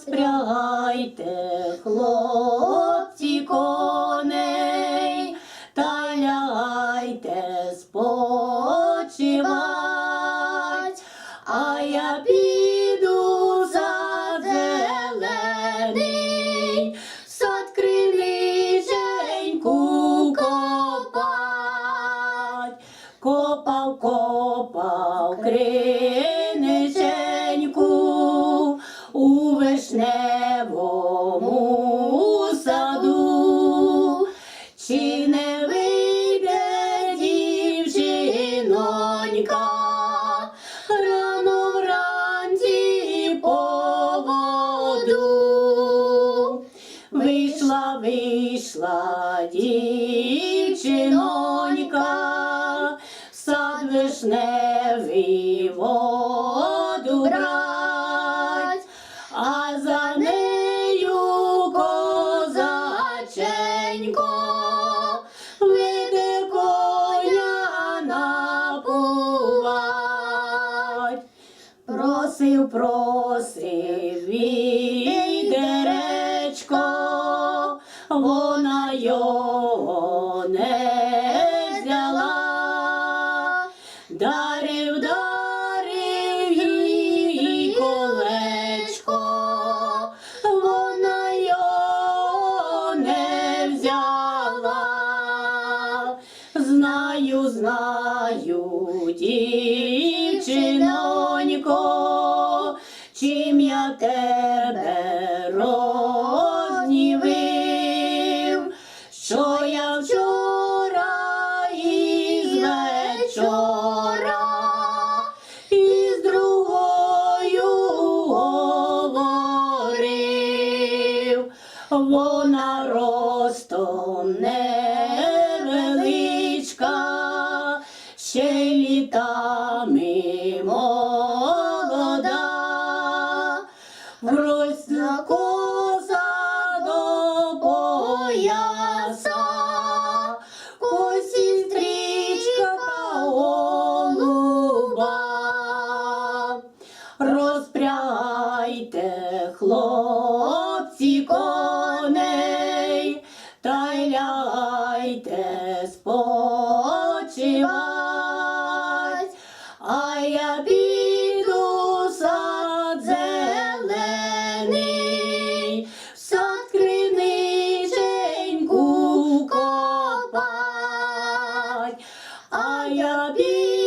розпрягайте, хлопці, коней, та лягайте спочивать, а я піду за зелений, сад криниченьку копать, копав, копав криниченьку чи не вийде дівчинонька рано вранці по воду. Вийшла, вийшла дівчинонька, в сад вишневий воду брать, а за нею козаченько Просив, відеречко, вона його не взяла. Дарив, дарив їй колечко, вона його не взяла. Знаю, знаю, дівчинонько, чим я тебе рознівив, що я вчора із вечора із другою говорив, вона ростом невеличка, ще літами молода, Гойте, хлопці коней, та й ляйте спочивать, а я піду в сад зелений, сад криниченьку копать, а я піду